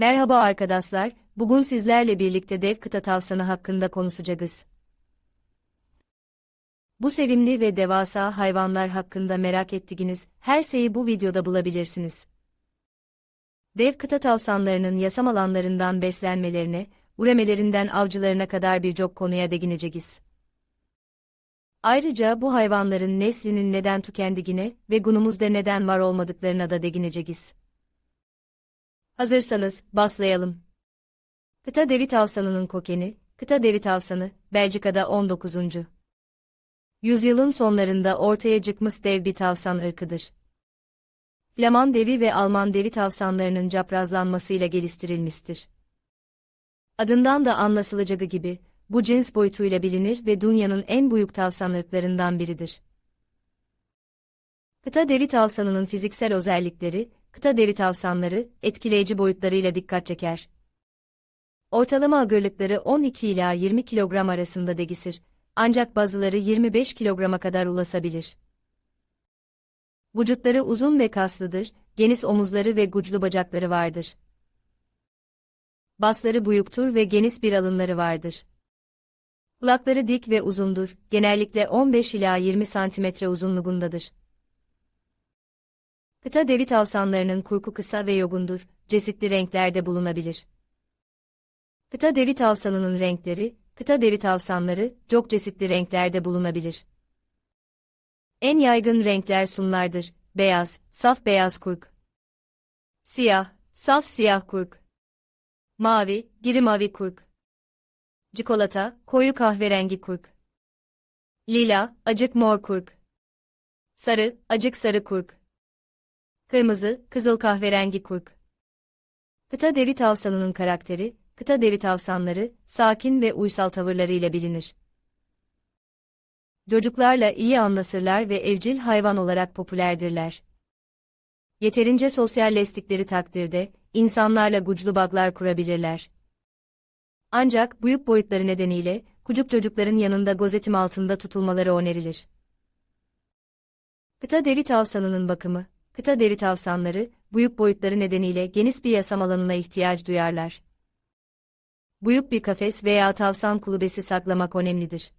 Merhaba arkadaşlar, bugün sizlerle birlikte dev kıta tavsanı hakkında konuşacağız. Bu sevimli ve devasa hayvanlar hakkında merak ettiğiniz her şeyi bu videoda bulabilirsiniz. Dev kıta tavsanlarının yasam alanlarından beslenmelerine, üremelerinden avcılarına kadar birçok konuya değineceğiz. Ayrıca bu hayvanların neslinin neden tükendiğine ve günümüzde neden var olmadıklarına da değineceğiz. Hazırsanız, başlayalım. Kıta devi tavsanının kokeni, kıta devi tavsanı, Belçika'da 19. Yüzyılın sonlarında ortaya çıkmış dev bir tavsan ırkıdır. Flaman devi ve Alman devi tavsanlarının çaprazlanmasıyla geliştirilmiştir. Adından da anlaşılacağı gibi, bu cins boyutuyla bilinir ve dünyanın en büyük tavsan ırklarından biridir. Kıta devi tavsanının fiziksel özellikleri, kıta devi tavsanları, etkileyici boyutlarıyla dikkat çeker. Ortalama ağırlıkları 12 ila 20 kilogram arasında değişir, ancak bazıları 25 kilograma kadar ulaşabilir. Vücutları uzun ve kaslıdır, geniş omuzları ve güçlü bacakları vardır. Basları büyüktür ve geniş bir alınları vardır. Kulakları dik ve uzundur, genellikle 15 ila 20 santimetre uzunluğundadır. Kıta devi tavsanlarının kurku kısa ve yogundur, çeşitli renklerde bulunabilir. Kıta devi tavsanının renkleri, kıta devi tavsanları, çok çeşitli renklerde bulunabilir. En yaygın renkler sunlardır, beyaz, saf beyaz kurk. Siyah, saf siyah kurk. Mavi, giri mavi kurk. Çikolata, koyu kahverengi kurk. Lila, acık mor kurk. Sarı, acık sarı kurk. Kırmızı, kızıl kahverengi kurk. Kıta devi tavsanının karakteri, kıta devi tavsanları, sakin ve uysal tavırlarıyla bilinir. Çocuklarla iyi anlaşırlar ve evcil hayvan olarak popülerdirler. Yeterince sosyalleştikleri takdirde, insanlarla güçlü bağlar kurabilirler. Ancak büyük boyutları nedeniyle, kucuk çocukların yanında gözetim altında tutulmaları önerilir. Kıta devi tavsanının bakımı, kıta devi tavsanları, büyük boyutları nedeniyle geniş bir yasam alanına ihtiyaç duyarlar. Büyük bir kafes veya tavsan kulübesi saklamak önemlidir.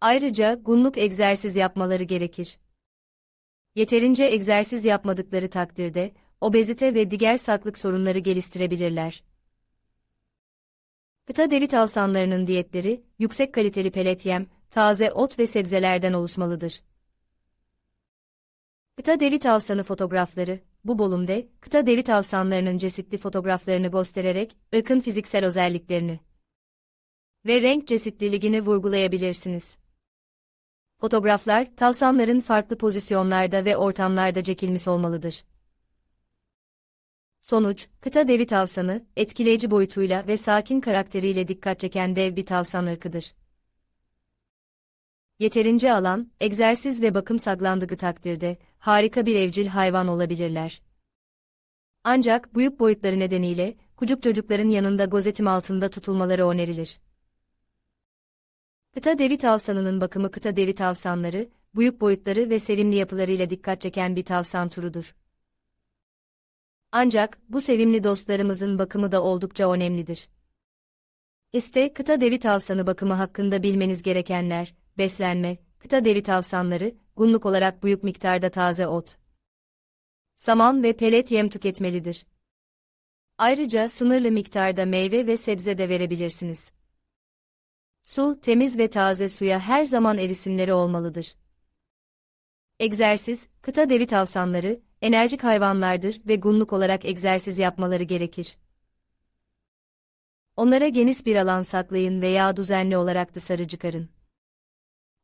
Ayrıca günlük egzersiz yapmaları gerekir. Yeterince egzersiz yapmadıkları takdirde, obezite ve diğer sağlık sorunları geliştirebilirler. Kıta devi tavsanlarının diyetleri, yüksek kaliteli pelet yem, taze ot ve sebzelerden oluşmalıdır. Kıta devi tavsanı fotoğrafları, bu bölümde, kıta devi tavsanlarının çeşitli fotoğraflarını göstererek, ırkın fiziksel özelliklerini ve renk çeşitliliğini vurgulayabilirsiniz. Fotoğraflar, tavsanların farklı pozisyonlarda ve ortamlarda çekilmiş olmalıdır. Sonuç, kıta devi tavsanı, etkileyici boyutuyla ve sakin karakteriyle dikkat çeken dev bir tavsan ırkıdır. Yeterince alan, egzersiz ve bakım saklandığı takdirde, harika bir evcil hayvan olabilirler. Ancak büyük boyutları nedeniyle, kucuk çocukların yanında gözetim altında tutulmaları önerilir. Kıta devi tavsanının bakımı kıta devi tavsanları, büyük boyutları ve sevimli yapılarıyla dikkat çeken bir tavsan turudur. Ancak, bu sevimli dostlarımızın bakımı da oldukça önemlidir. İşte kıta devi tavsanı bakımı hakkında bilmeniz gerekenler, beslenme, kıta devi tavsanları, günlük olarak büyük miktarda taze ot, saman ve pelet yem tüketmelidir. Ayrıca sınırlı miktarda meyve ve sebze de verebilirsiniz. Su, temiz ve taze suya her zaman erisimleri olmalıdır. Egzersiz, kıta devi tavsanları, enerjik hayvanlardır ve günlük olarak egzersiz yapmaları gerekir. Onlara geniş bir alan saklayın veya düzenli olarak dışarı çıkarın.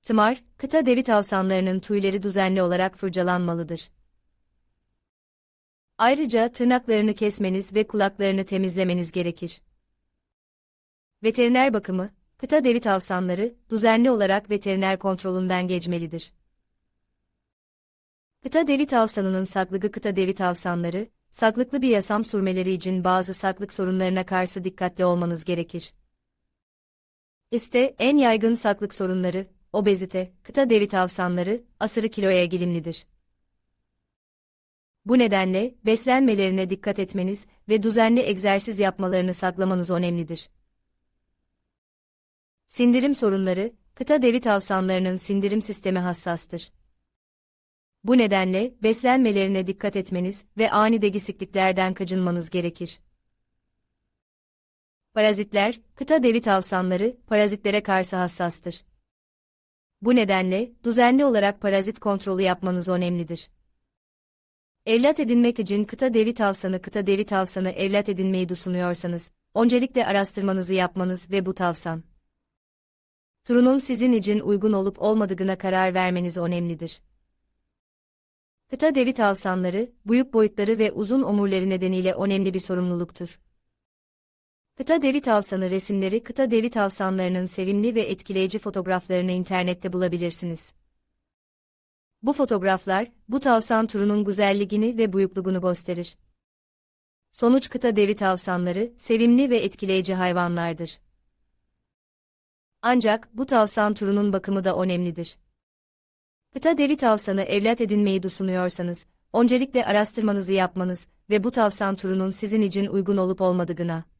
Tımar, kıta devi tavsanlarının tüyleri düzenli olarak fırçalanmalıdır. Ayrıca tırnaklarını kesmeniz ve kulaklarını temizlemeniz gerekir. Veteriner bakımı, kıta devi tavsanları, düzenli olarak veteriner kontrolünden geçmelidir. Kıta devi tavsanının saklığı kıta devi tavsanları, saklıklı bir yasam sürmeleri için bazı saklık sorunlarına karşı dikkatli olmanız gerekir. İşte en yaygın saklık sorunları, obezite, kıta devi tavsanları, asırı kiloya eğilimlidir. Bu nedenle, beslenmelerine dikkat etmeniz ve düzenli egzersiz yapmalarını saklamanız önemlidir. Sindirim sorunları, kıta devi tavsanlarının sindirim sistemi hassastır. Bu nedenle, beslenmelerine dikkat etmeniz ve ani degisikliklerden kaçınmanız gerekir. Parazitler, kıta devi tavsanları, parazitlere karşı hassastır. Bu nedenle, düzenli olarak parazit kontrolü yapmanız önemlidir. Evlat edinmek için kıta devi tavsanı kıta devi tavsanı evlat edinmeyi düşünüyorsanız, öncelikle araştırmanızı yapmanız ve bu tavsan. Turunun sizin için uygun olup olmadığına karar vermeniz önemlidir. Kıta devi tavsanları, büyük boyutları ve uzun omurları nedeniyle önemli bir sorumluluktur. Kıta devi tavsanı resimleri kıta devi tavsanlarının sevimli ve etkileyici fotoğraflarını internette bulabilirsiniz. Bu fotoğraflar, bu tavsan turunun güzelliğini ve büyüklüğünü gösterir. Sonuç kıta devi tavsanları, sevimli ve etkileyici hayvanlardır. Ancak, bu tavsan turunun bakımı da önemlidir. Kıta devi tavsanı evlat edinmeyi düşünüyorsanız, öncelikle araştırmanızı yapmanız ve bu tavsan turunun sizin için uygun olup olmadığına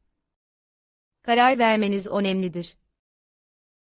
karar vermeniz önemlidir.